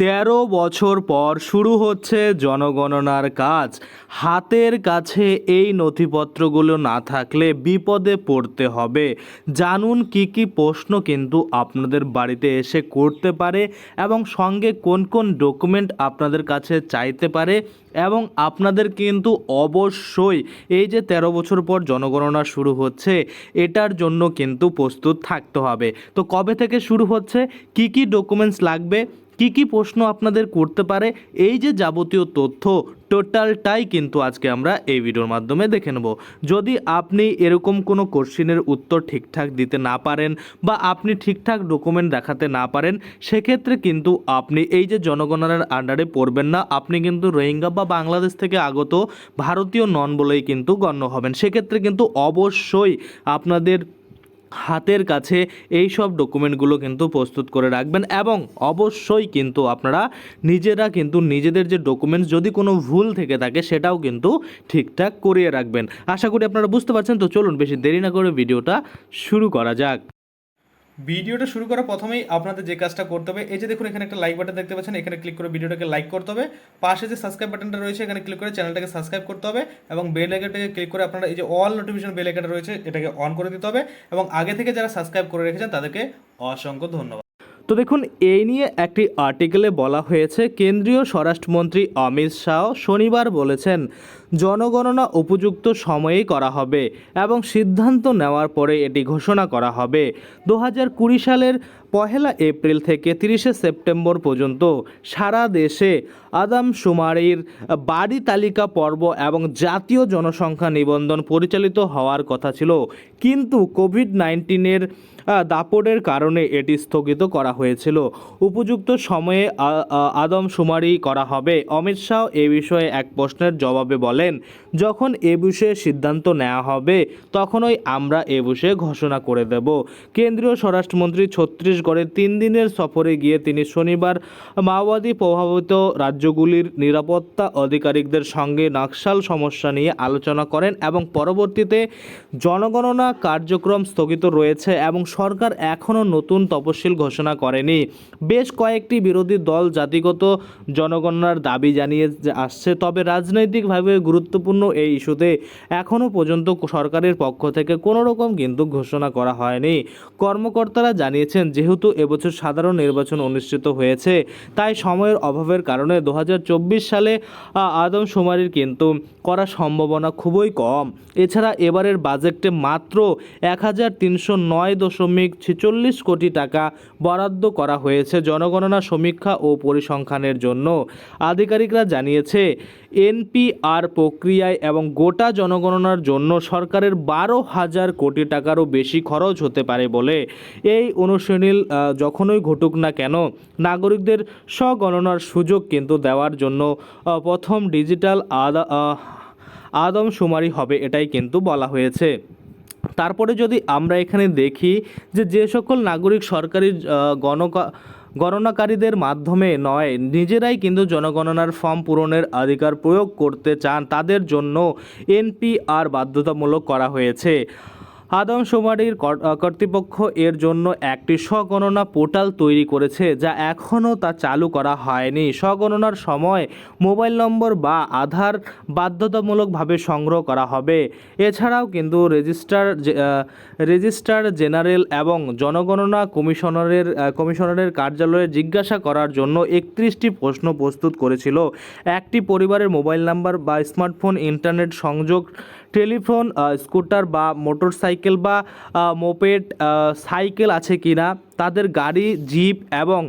তেরো বছর পর শুরু হচ্ছে জনগণনার কাজ। হাতের কাছে এই নথিপত্রগুলো না থাকলে বিপদে পড়তে হবে। জানুন কি কি প্রশ্ন কিন্তু আপনাদের বাড়িতে এসে করতে পারে এবং সঙ্গে কোন কোন ডকুমেন্ট আপনাদের কাছে চাইতে পারে এবং আপনাদের কিন্তু অবশ্যই এই যে তেরো বছর পর জনগণনা শুরু হচ্ছে, এটার জন্য কিন্তু প্রস্তুত থাকতে হবে। তো কবে থেকে শুরু হচ্ছে? কি কি ডকুমেন্টস লাগবে? কি কি প্রশ্ন আপনাদের করতে পারে, এই যে যাবতীয় তথ্য, টোটালটাই কিন্তু আজকে আমরা এই ভিডিওর মাধ্যমে দেখে নেব। যদি আপনি এরকম কোনো কোশ্চিনের উত্তর ঠিকঠাক দিতে না পারেন বা আপনি ঠিকঠাক ডকুমেন্ট দেখাতে না পারেন, সেক্ষেত্রে কিন্তু আপনি এই যে জনগণনার আন্ডারে পড়বেন না, আপনি কিন্তু রোহিঙ্গা বা বাংলাদেশ থেকে আগত ভারতীয় নন বলেই কিন্তু গণ্য হবেন। সেক্ষেত্রে কিন্তু অবশ্যই আপনাদের হাতের কাছে এই সব ডকুমেন্টগুলো কিন্তু প্রস্তুত করে রাখবেন এবং অবশ্যই কিন্তু আপনারা নিজেরা কিন্তু নিজেদের যে ডকুমেন্টস যদি কোনো ভুল থেকে থাকে সেটাও কিন্তু ঠিকঠাক করিয়ে রাখবেন। আশা করি আপনারা বুঝতে পারছেন, তো চলুন বেশি দেরি না করে ভিডিওটা শুরু করা যাক। ভিডিওটা শুরু করার প্রথমেই আপনাদের যে কাজটা করতে হবে, এই যে দেখুন এখানে একটা লাইক বাটন দেখতে পাচ্ছেন, এখানে ক্লিক করে ভিডিওটাকে লাইক করতে হবে। পাশে যে সাবস্ক্রাইব বাটনটা রয়েছে, এখানে ক্লিক করে চ্যানেলটাকে সাবস্ক্রাইব করতে হবে এবং বেল আইকনটাকে ক্লিক করে আপনারা এই যে অল নোটিফিকেশন বেল আইকনটা রয়েছে, এটাকে অন করে দিতে হবে এবং আগে থেকে যারা সাবস্ক্রাইব করে রেখেছেন, তাদেরকে অসংখ্য ধন্যবাদ। তো দেখুন, এই নিয়ে একটি আর্টিকেলে বলা হয়েছে, কেন্দ্রীয় স্বরাষ্ট্রমন্ত্রী অমিত শাহ শনিবার বলেছেন জনগণনা উপযুক্ত সময়েই করা হবে এবং সিদ্ধান্ত নেওয়ার পরে এটি ঘোষণা করা হবে। দু হাজার কুড়ি সালের পহেলা এপ্রিল থেকে তিরিশে সেপ্টেম্বর পর্যন্ত সারা দেশে আদমশুমারির বাড়ি তালিকা পর্ব এবং জাতীয় জনসংখ্যা নিবন্ধন পরিচালিত হওয়ার কথা ছিল। কিন্তু কোভিড নাইন্টিনের দাপটের কারণে এটি স্থগিত করা হয়েছিল। উপযুক্ত সময়ে আদমশুমারি করা হবে। অমিত শাহ এ বিষয়ে এক প্রশ্নের জবাবে বলেন যখন এ বিষয়ে সিদ্ধান্ত নেওয়া হবে, তখনই আমরা এ বিষয়ে ঘোষণা করে দেব। কেন্দ্রীয় স্বরাষ্ট্রমন্ত্রী ছত্তিশগড়ের তিন দিনের সফরে গিয়ে তিনি শনিবার মাওবাদী প্রভাবিত রাজ্যগুলির নিরাপত্তা আধিকারিকদের সঙ্গে নকশাল সমস্যা নিয়ে আলোচনা করেন এবং পরবর্তীতে জনগণনা কার্যক্রম স্থগিত রয়েছে এবং সরকার এখনও নতুন তপশিল ঘোষণা করেনি। বেশ কয়েকটি বিরোধী দল জাতিগত জনগণনার দাবি জানিয়ে আসছে, তবে রাজনৈতিকভাবে গুরুত্বপূর্ণ এই ইস্যুতে এখনও পর্যন্ত সরকারের পক্ষ থেকে কোনো রকম কিন্তু ঘোষণা করা হয়নি। কর্মকর্তারা জানিয়েছেন, যেহেতু এবছর সাধারণ নির্বাচন অনুষ্ঠিত হয়েছে, তাই সময়ের অভাবের কারণে দু হাজার চব্বিশ সালে আদমশুমারির কিন্তু করার সম্ভাবনা খুবই কম। এছাড়া এবারের বাজেটে মাত্র এক হাজার তিনশো নয় দশমিক ছেচল্লিশ কোটি টাকা বরাদ্দ করা হয়েছে জনগণনা সমীক্ষা ও পরিসংখ্যানের জন্য। আধিকারিকরা জানিয়েছে, এনপিআর প্রক্রিয়ায় এবং গোটা জনগণনার জন্য সরকারের বারো হাজার কোটি টাকারও বেশি খরচ হতে পারে বলে এই অনুশীলন আহ, যখনই ঘটুক না কেন নাগরিকদের স্বগণনার সুযোগ কিন্তু দেওয়ার জন্য প্রথম ডিজিটাল আদা আদমশুমারি হবে এটাই কিন্তু বলা হয়েছে। তারপরে যদি আমরা এখানে দেখি যে যে সকল নাগরিক সরকারি গণকা গণনাকারীদের মাধ্যমে নয়, নিজেরাই কিন্তু জনগণনার ফর্ম পূরণের অধিকার প্রয়োগ করতে চান, তাদের জন্য এনপিআর বাধ্যতামূলক করা হয়েছে। আদমশুমারির কর- কর্তৃপক্ষ এর জন্য একটি স্বগণনা পোর্টাল তৈরি করেছে যা এখনও তা চালু করা হয়নি। স্বগণনার সময় মোবাইল নম্বর বা আধার বাধ্যতামূলকভাবে সংগ্রহ করা হবে। এছাড়াও কিন্তু রেজিস্টার রেজিস্ট্রার জেনারেল এবং জনগণনা কমিশনারের কমিশনারের কার্যালয়ে জিজ্ঞাসা করার জন্য একত্রিশটি প্রশ্ন প্রস্তুত করেছিল। একটি পরিবারের মোবাইল নাম্বার বা স্মার্টফোন, ইন্টারনেট সংযোগ, টেলিফোন স্কুটার বা মোটরসাইকেল বা আহ, মোপেড সাইকেল আছে কি না তাদের গাড়ি জিপ এবং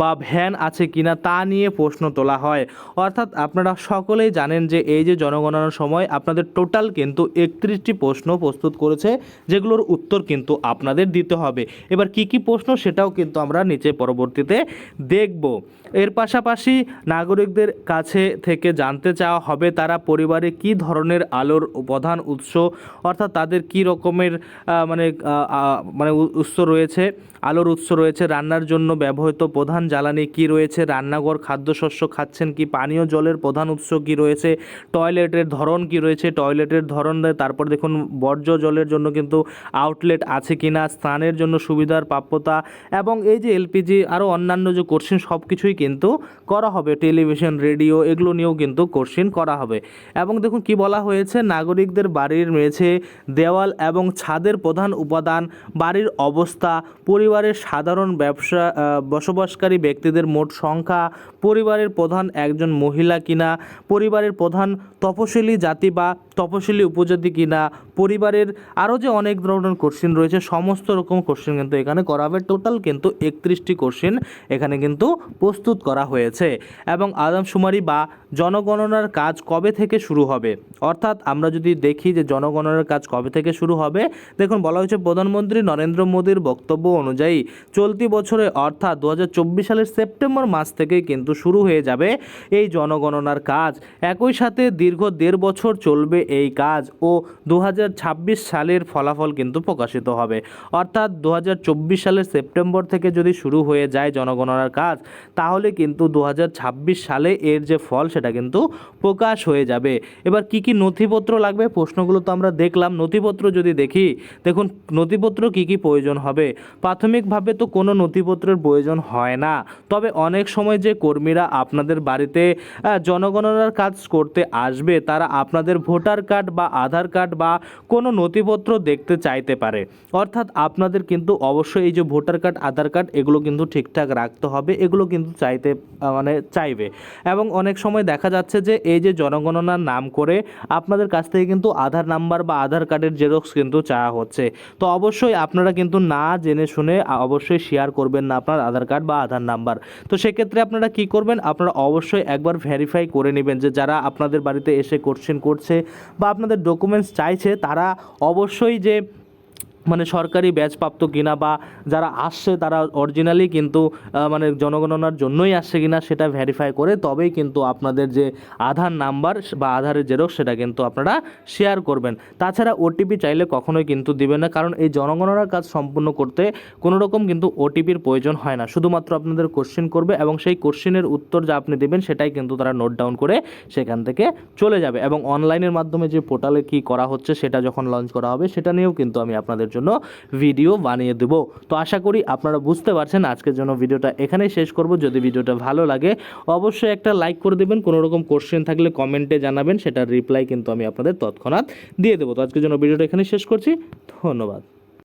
বা ভ্যান আছে কিনা তা নিয়ে প্রশ্ন তোলা হয়। অর্থাৎ আপনারা সকলেই জানেন যে এই যে জনগণনার সময় আপনাদের টোটাল কিন্তু একত্রিশটি প্রশ্ন প্রস্তুত করেছে যেগুলোর উত্তর কিন্তু আপনাদের দিতে হবে। এবার কি কি প্রশ্ন সেটাও কিন্তু আমরা নিচে পরবর্তীতে দেখব। এর পাশাপাশি নাগরিকদের কাছে থেকে জানতে চাওয়া হবে তারা পরিবারে কি ধরনের আলোর প্রধান উৎস, অর্থাৎ তাদের কি রকমের মানে মানে উৎস রয়েছে, আলোর উৎস রয়েছে, রান্নার জন্য ব্যবহৃত প্রধান জ্বালানি কি রয়েছে, রান্নাঘর, খাদ্যশস্য খাচ্ছেন কি, পানীয় জলের প্রধান উৎস কি রয়েছে, টয়লেটের ধরন কি রয়েছে, টয়লেটের ধরন তারপর দেখুন বর্জ্য জলের জন্য কিন্তু আউটলেট আছে কিনা স্নানের জন্য সুবিধার প্রাপ্যতা, এবং এই যে এলপিজি আরও অন্যান্য যে কোশ্চিন সব কিছুই কিন্তু করা হবে। টেলিভিশন, রেডিও এগুলো নিয়েও কিন্তু কোশ্চিন করা হবে। এবং দেখুন কি বলা হয়েছে? নাগরিকদের বাড়ির মেঝে, দেওয়াল এবং ছাদের প্রধান উপাদান, বাড়ির অবস্থা, পরিবারের সাধারণ ব্যবসা বসবাসকারী ব্যক্তিদের মোট সংখ্যা, পরিবারের প্রধান একজন মহিলা কিনা, পরিবারের প্রধান তপশিলি জাতি বা তপশিলি উপজাতি কিনা, পরিবারের আরও যে অনেক ধরনের কোশ্চিন রয়েছে, সমস্ত রকম কোশ্চিন কিন্তু এখানে করা হবে। টোটাল কিন্তু একত্রিশটি কোশ্চিন এখানে কিন্তু প্রস্তুত করা হয়েছে। এবং আদমশুমারি বা জনগণনার কাজ কবে থেকে শুরু হবে? অর্থাৎ আমরা যদি দেখি যে জনগণনার কাজ কবে থেকে শুরু হবে, দেখুন বলা হয়েছে প্রধানমন্ত্রী নরেন্দ্র মোদীর বক্তব্য অনুযায়ী চলতি বছরে অর্থাৎ দু হাজার চব্বিশ সালের সেপ্টেম্বর মাস থেকেই কিন্তু শুরু হয়ে যাবে এই জনগণনার কাজ। একই সাথে দীর্ঘ দেড় বছর চলবে এই কাজ ও দু হাজার ছাব্বিশ সালের ফলাফল কিন্তু প্রকাশিত হবে। অর্থাৎ দু হাজার চব্বিশ সালের সেপ্টেম্বর থেকে যদি শুরু হয়ে যায় জনগণনার কাজ, তাহলে কিন্তু দু হাজার ছাব্বিশ সালে এর যে ফল সেটা কিন্তু প্রকাশ হয়ে যাবে। এবার কি কি নথিপত্র লাগবে? প্রশ্নগুলো তো আমরা দেখলাম। নথিপত্র যদি দেখি, দেখুন, নথিপত্র কি কি প্রয়োজন হবে? প্রাথমিকভাবে তো কোনো নথিপত্রের প্রয়োজন হয় না। তবে অনেক সময় যে কর্মীরা আপনাদের বাড়িতে জনগণনার কাজ করতে আসবে, তারা আপনাদের ভোটার কার্ড বা আধার কার্ড বা কোনো নথিপত্র দেখতে চাইতে পারে। অর্থাৎ আপনাদের কিন্তু অবশ্যই এই যে ভোটার কার্ড, আধার কার্ড, এগুলো কিন্তু ঠিকঠাক রাখতে হবে, এগুলো কিন্তু চাইতে মানে চাইবে। এবং অনেক সময় দেখা যাচ্ছে যে এই যে জনগণনার নাম করে আপনাদের কাছ থেকে কিন্তু আধার নাম্বার বা আধার কার্ডের জেরক্স কিন্তু চাওয়া হচ্ছে। তো অবশ্যই আপনারা কিন্তু না জেনে শুনে অবশ্যই শেয়ার করবেন না আপনার আধার কার্ড বা আধার নাম্বার। তো সেক্ষেত্রে আপনারা কি করবেন? আপনারা অবশ্যই একবার ভেরিফাই করে নেবেন যে যারা আপনাদের বাড়িতে এসে কোশ্চেন করছে বা আপনাদের ডকুমেন্টস চাইছে তারা অবশ্যই যে মানে সরকারি ব্যাচপ্রাপ্ত কিনা বা যারা আসছে তারা অরিজিনালি কিন্তু মানে জনগণনার জন্যই আসছে কিনা সেটা ভেরিফাই করে তবেই কিন্তু আপনাদের যে আধার নাম্বার বা আধারের জেরক্স সেটা কিন্তু আপনারা শেয়ার করবেন। তাছাড়া ওটিপি চাইলে কখনোই কিন্তু দিবেন না, কারণ এই জনগণনার কাজ সম্পূর্ণ করতে কোনো রকম কিন্তু ওটিপির প্রয়োজন হয় না। শুধুমাত্র আপনাদের কোশ্চেন করবে এবং সেই কোশ্চেনের উত্তর যা আপনি দেবেন সেটাই কিন্তু তারা নোট ডাউন করে সেখান থেকে চলে যাবে। এবং অনলাইনের মাধ্যমে যে পোর্টালে কি করা হচ্ছে সেটা যখন লঞ্চ করা হবে সেটা নিয়েও কিন্তু আমি আপনাদের জন্য ভিডিও বানিয়ে দেবো। তো আশা করি আপনারা বুঝতে পারছেন আজকের জন্য ভিডিওটা এখানেই শেষ করব। যদি ভিডিওটা ভালো লাগে, অবশ্যই একটা লাইক করে দেবেন। কোনো রকম কোশ্চেন থাকলে কমেন্টে জানাবেন, সেটার রিপ্লাই কিন্তু আমি আপনাদের তৎক্ষণাৎ দিয়ে দেবো। তো আজকের জন্য ভিডিওটা এখানেই শেষ করছি। ধন্যবাদ।